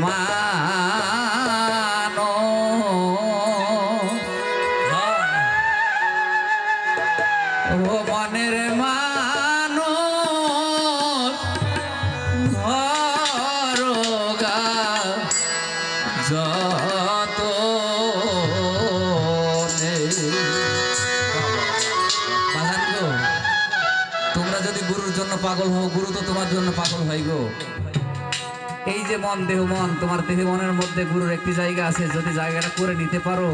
মানো ও তোমরা যদি গুরুর জন্য পাগল হও, গুরু তো তোমার জন্য পাগল হয় গো। এই যে মন, দেহ মন, তোমার দেহ মনের মধ্যে গুরুর একটি জায়গা আছে, যদি জায়গাটা করে নিতে পারো।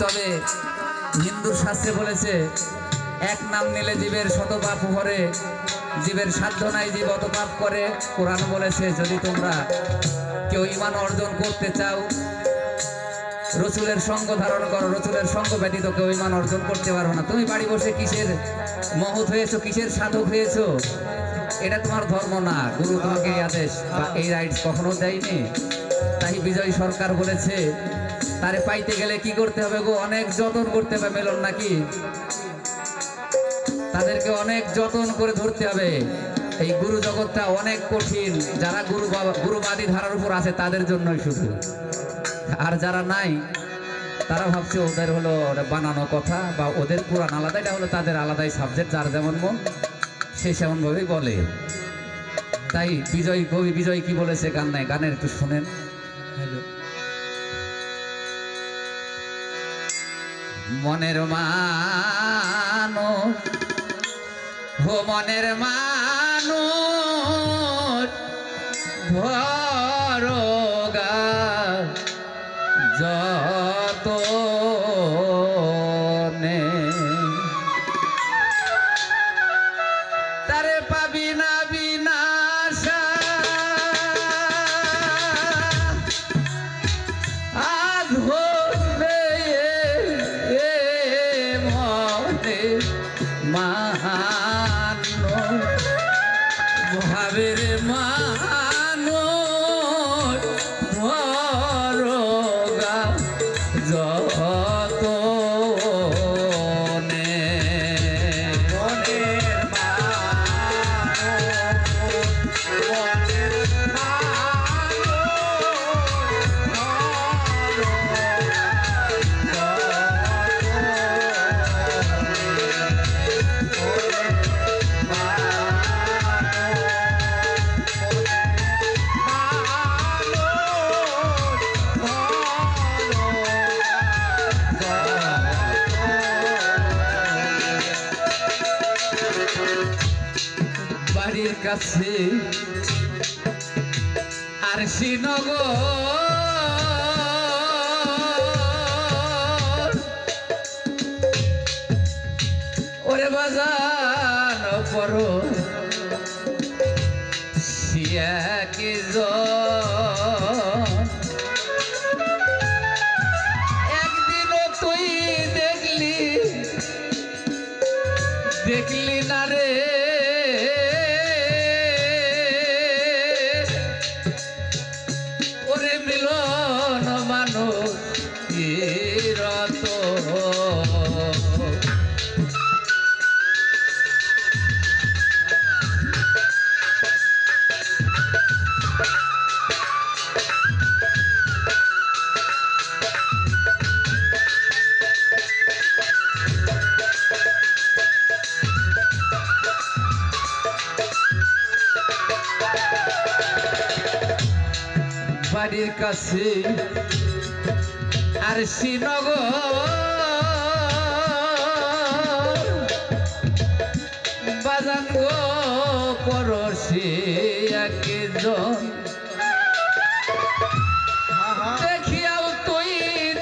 তবে হিন্দুর শাস্ত্রে বলেছে, এক নাম নিলে জীবের শত পাপ হরে, জীবের সাধ্য নাই জীব অত পাপ করে। কোরআন বলেছে, যদি তোমরা কেউ ইমান অর্জন করতে চাও, রসুলের সঙ্গ ধারণ করো, রসুলের সঙ্গ ব্যতীত কেউ ইমান অর্জন করতে পারো না। তুমি বাড়ি বসে কিসের মহৎ হয়েছো, কিসের সাধক হয়েছো? এটা তোমার ধর্ম না। গুরু তোমাকে আদেশ বা এই রাইটস কখনো দেয়নি। তাই বিজয় সরকার বলেছে, তারে পাইতে গেলে কি করতে হবে গো? অনেক যতন করতে হবে মেলন নাকি? তাদেরকে অনেক যতন করে ধরতে হবে। এই গুরু জগৎটা অনেক কঠিন। যারা গুরু গুরুবাদী ধারার উপর আছে, তাদের জন্যই শুধু। আর যারা নাই, তারা ভাবছে ওদের হলো বানানো কথা বা ওদের পুরাণ আলাদা, এটা হলো তাদের আলাদাই সাবজেক্ট যার যেমন মন। সে সেমনভাবেই বলে। তাই বিজয় কবি বিজয় কি বলেছে গান নাই গানের একটু শোনেন। মনের মানো হো মনের মানো से কাছে আর শ্রীনগর বাজান গো পরশি একজন। দেখিয়াও তুই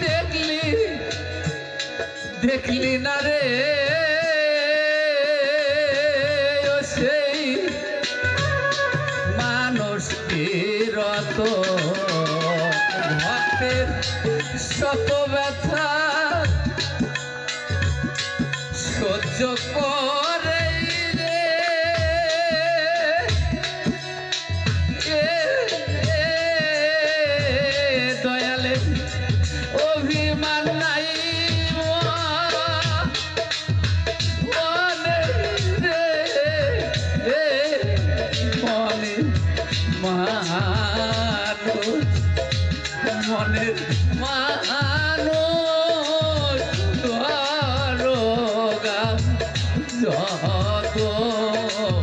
দেখলি দেখলি না সহ্য করে।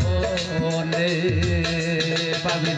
জগনে পাবি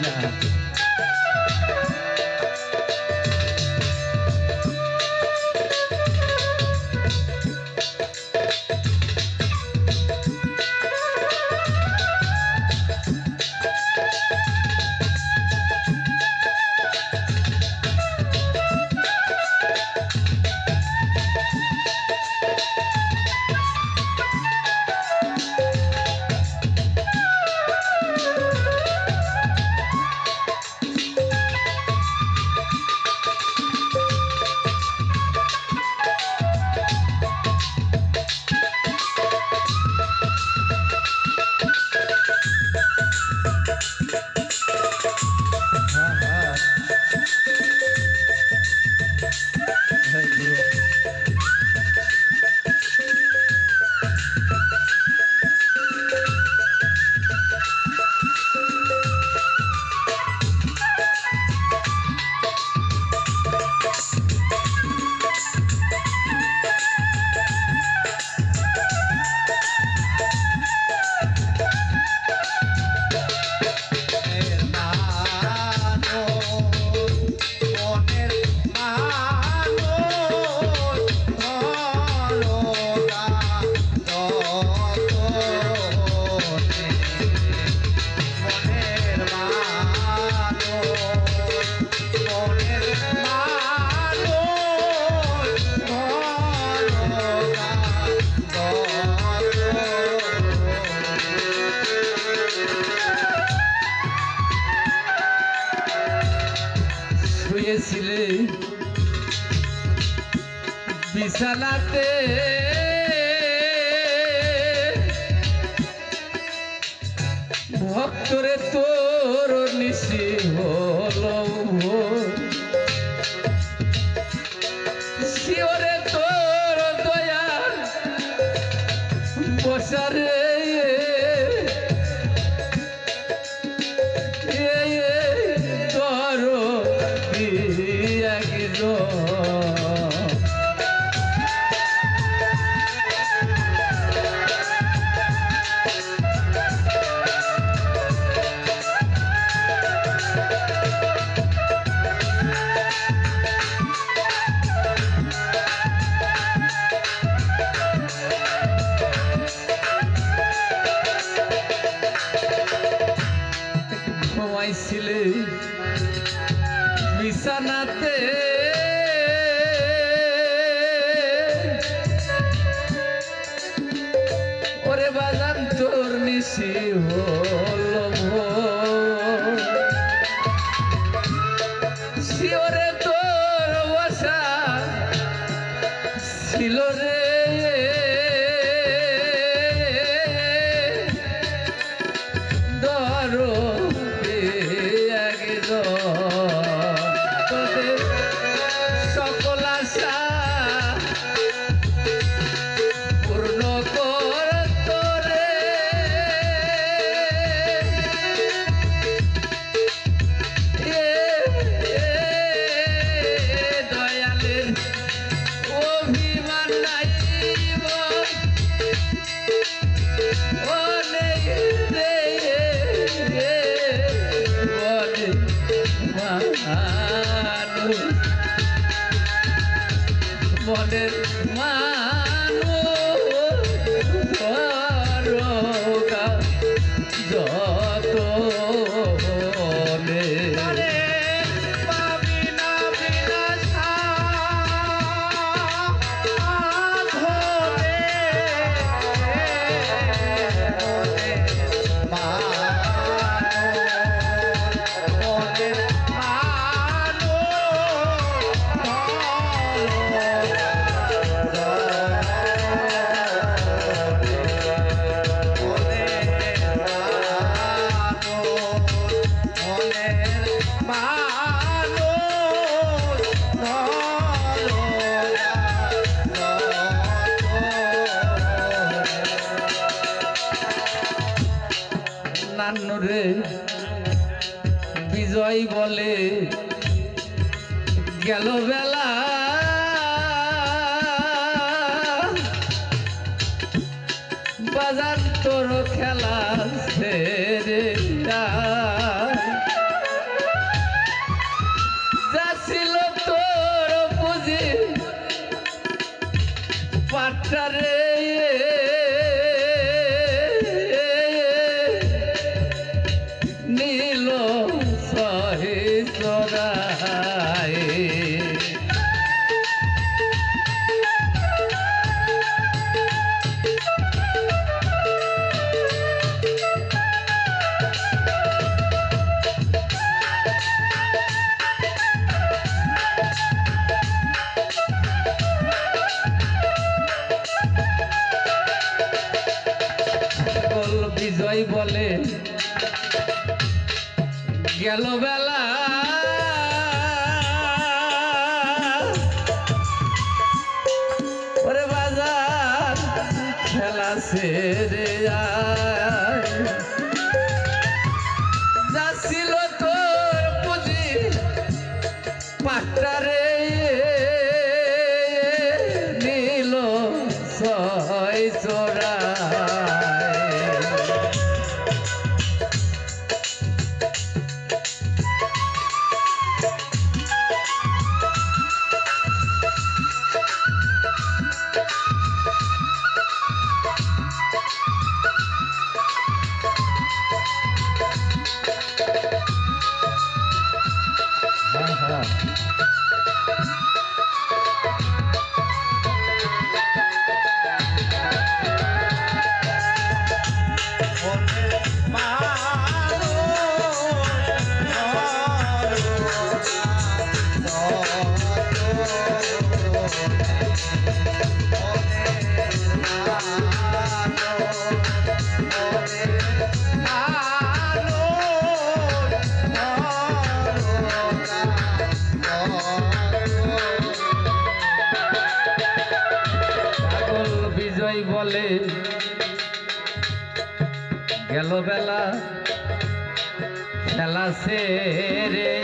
আশা ছিল রে। বায়ান্ন রে। বিজয় বলে গেল বেলা। বিজয় বলে গেল বেলা। ছোটবেলা খেলা সেরে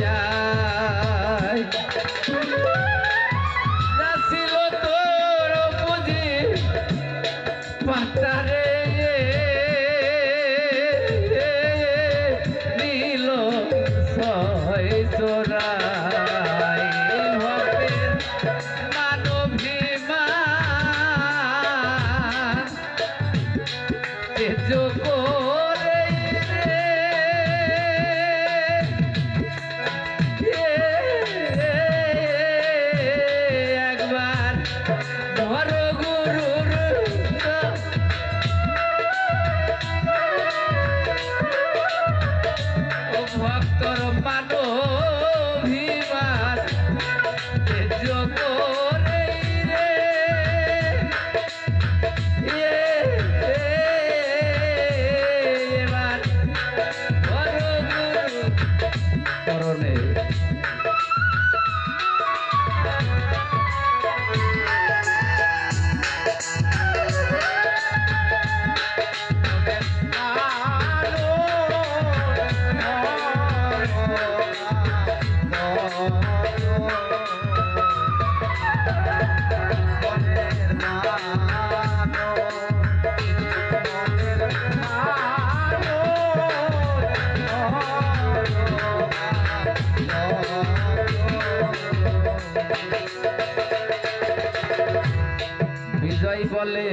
সবাই বলে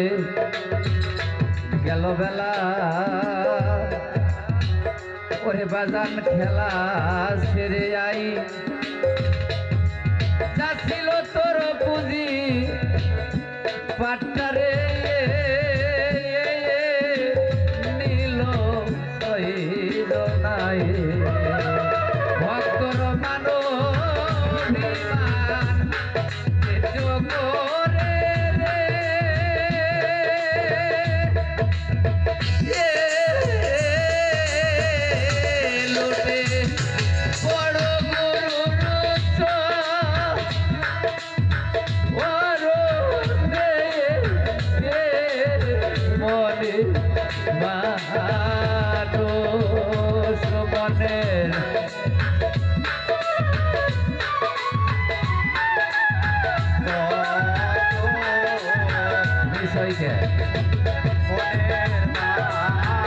গেল বেলা। ওরে বাজান খেলা ছেড়ে আই। poderla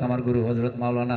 আমার গুরু হজরত মাওলানা